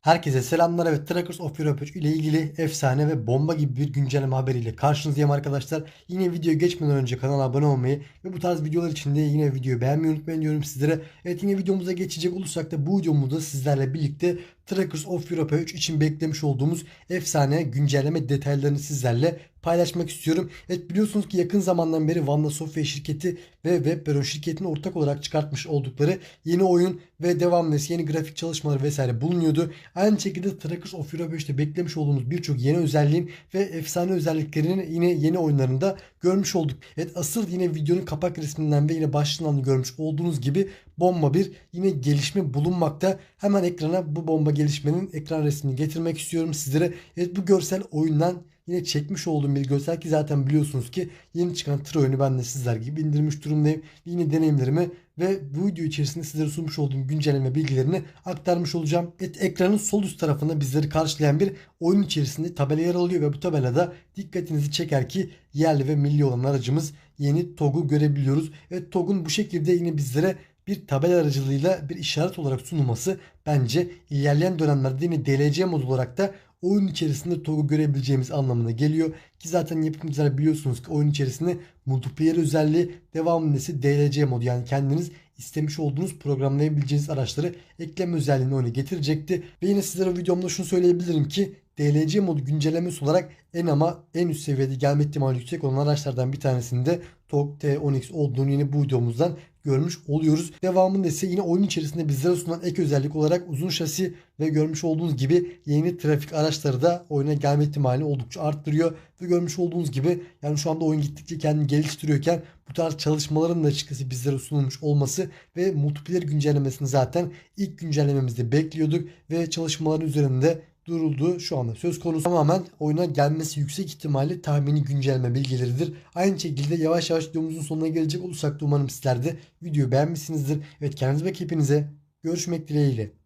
Herkese selamlar. Evet Trackers of Europe 3 ile ilgili efsane ve bomba gibi bir güncelleme haberiyle karşınızdayım arkadaşlar. Yine video geçmeden önce kanala abone olmayı ve bu tarz videolar için de yine videoyu beğenmeyi unutmayın diyorum sizlere. Evet yine videomuza geçecek olursak da bu videomuzda sizlerle birlikte Trackers of Europe 3 için beklemiş olduğumuz efsane güncelleme detaylarını sizlerle paylaşmak istiyorum. Evet biliyorsunuz ki yakın zamandan beri Vanda Sofia şirketi ve Webberon şirketinin ortak olarak çıkartmış oldukları yeni oyun ve devamlısı yeni grafik çalışmaları vesaire bulunuyordu. Aynı şekilde Trackers of Europe 3'te beklemiş olduğumuz birçok yeni özelliğin ve efsane özelliklerini yine yeni oyunlarında görmüş olduk. Evet asıl yine videonun kapak resminden ve yine başlığından görmüş olduğunuz gibi bomba bir yine gelişme bulunmakta. Hemen ekrana bu bomba gelişmenin ekran resmini getirmek istiyorum sizlere. Evet bu görsel oyundan yine çekmiş olduğum bir görsel ki zaten biliyorsunuz ki yeni çıkan tır oyunu ben de sizler gibi indirmiş durumdayım. Yine deneyimlerimi ve bu video içerisinde sizlere sunmuş olduğum güncelleme bilgilerini aktarmış olacağım. Evet, ekranın sol üst tarafında bizleri karşılayan bir oyun içerisinde tabela yer alıyor ve bu tabelada dikkatinizi çeker ki yerli ve milli olan aracımız yeni TOG'u görebiliyoruz. Evet TOG'un bu şekilde yine bizlere bir tabela aracılığıyla bir işaret olarak sunulması bence ilerleyen dönemlerde yine DLC mod olarak da oyun içerisinde TOG'u görebileceğimiz anlamına geliyor. Ki zaten yapımcılar biliyorsunuz ki oyun içerisinde multiplayer özelliği devamlı nesi DLC modu yani kendiniz istemiş olduğunuz programlayabileceğiniz araçları ekleme özelliğini oyuna getirecekti. Ve yine sizlere videomda şunu söyleyebilirim ki DLC modu güncellemesi olarak en ama en üst seviyede gelme ihtimali yüksek olan araçlardan bir tanesinde TOG T10X olduğunu yine bu videomuzdan görmüş oluyoruz. Devamında ise yine oyun içerisinde bizlere sunulan ek özellik olarak uzun şasi ve görmüş olduğunuz gibi yeni trafik araçları da oyuna gelme ihtimalini oldukça arttırıyor. Ve görmüş olduğunuz gibi yani şu anda oyun gittikçe kendini geliştiriyorken bu tarz çalışmaların da açıkçası bizlere sunulmuş olması ve multiplayer güncellemesini zaten ilk güncellememizde bekliyorduk ve çalışmaların üzerinde duruldu. Şu anda söz konusu tamamen oyuna gelmesi yüksek ihtimalle tahmini güncelleme bilgileridir. Aynı şekilde yavaş yavaş videomuzun sonuna gelecek olursak da umarım sizler de videoyu beğenmişsinizdir. Evet kendinize ve hepinize görüşmek dileğiyle.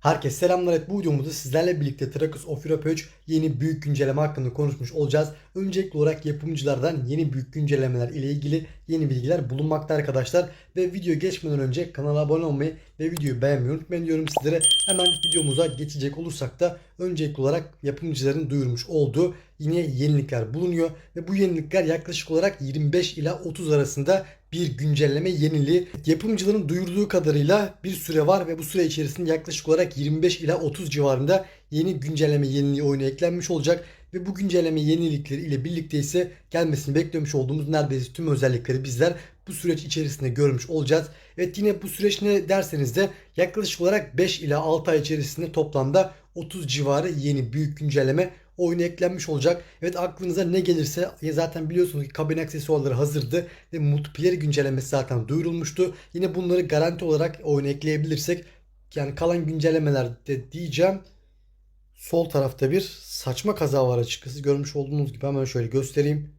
Herkese selamlar. Evet, bu videomuzda sizlerle birlikte Trackers of Europe 3 yeni büyük güncelleme hakkında konuşmuş olacağız. Öncelikli olarak yapımcılardan yeni büyük güncellemeler ile ilgili yeni bilgiler bulunmakta arkadaşlar. Ve video geçmeden önce kanala abone olmayı ve videoyu beğenmeyi unutmayın diyorum sizlere. Hemen videomuza geçecek olursak da öncelikli olarak yapımcıların duyurmuş olduğu yine yenilikler bulunuyor. Ve bu yenilikler yaklaşık olarak 25 ila 30 arasında bir güncelleme yeniliği. Yapımcıların duyurduğu kadarıyla bir süre var ve bu süre içerisinde yaklaşık olarak 25 ila 30 civarında yeni güncelleme yeniliği oyuna eklenmiş olacak. Ve bu güncelleme yenilikleri ile birlikte ise gelmesini beklemiş olduğumuz neredeyse tüm özellikleri bizler bu süreç içerisinde görmüş olacağız. Evet yine bu süreç ne derseniz de yaklaşık olarak 5 ila 6 ay içerisinde toplamda 30 civarı yeni büyük güncelleme oyuna eklenmiş olacak. Evet aklınıza ne gelirse ya zaten biliyorsunuz ki kabin aksesuarları hazırdı ve multiplayer güncellemesi zaten duyurulmuştu. Yine bunları garanti olarak oyuna ekleyebilirsek yani kalan güncellemelerde diyeceğim. Sol tarafta bir saçma kaza var açıkçası. Görmüş olduğunuz gibi hemen şöyle göstereyim.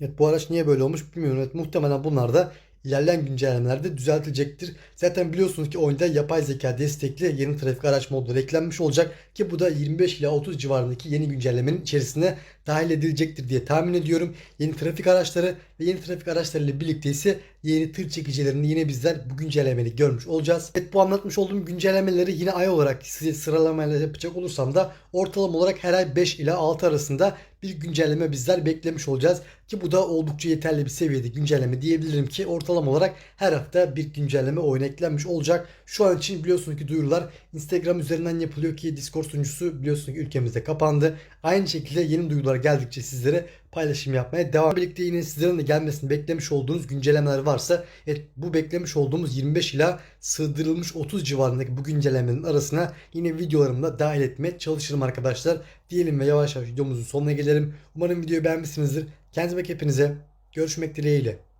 Evet bu araç niye böyle olmuş bilmiyorum. Evet muhtemelen bunlar da ilerleyen güncellemelerde düzeltilecektir. Zaten biliyorsunuz ki oyunda yapay zeka destekli yeni trafik araç modları eklenmiş olacak ki bu da 25 ila 30 civarındaki yeni güncellemenin içerisine dahil edilecektir diye tahmin ediyorum. Yeni trafik araçları ve yeni trafik araçları ile birlikte ise yeni tır çekicilerini yine bizler bu güncellemeyi görmüş olacağız. Evet bu anlatmış olduğum güncellemeleri yine ay olarak size sıralamayla yapacak olursam da ortalama olarak her ay 5 ila 6 arasında bir güncelleme bizler beklemiş olacağız. Ki bu da oldukça yeterli bir seviyede güncelleme diyebilirim ki ortalama olarak her hafta bir güncelleme oyuna eklenmiş olacak. Şu an için biliyorsunuz ki duyurular Instagram üzerinden yapılıyor ki Discord sunucusu biliyorsunuz ki ülkemizde kapandı. Aynı şekilde yeni duyurular geldikçe sizlere paylaşım yapmaya devam. Birlikte yine sizlerin de gelmesini beklemiş olduğunuz güncellemeler varsa evet, bu beklemiş olduğumuz 25 ila sığdırılmış 30 civarındaki bu güncellemenin arasına yine videolarımda dahil etmeye çalışırım arkadaşlar. Diyelim ve yavaş yavaş videomuzun sonuna gelelim. Umarım videoyu beğenmişsinizdir. Kendinize bakın hepinize. Görüşmek dileğiyle.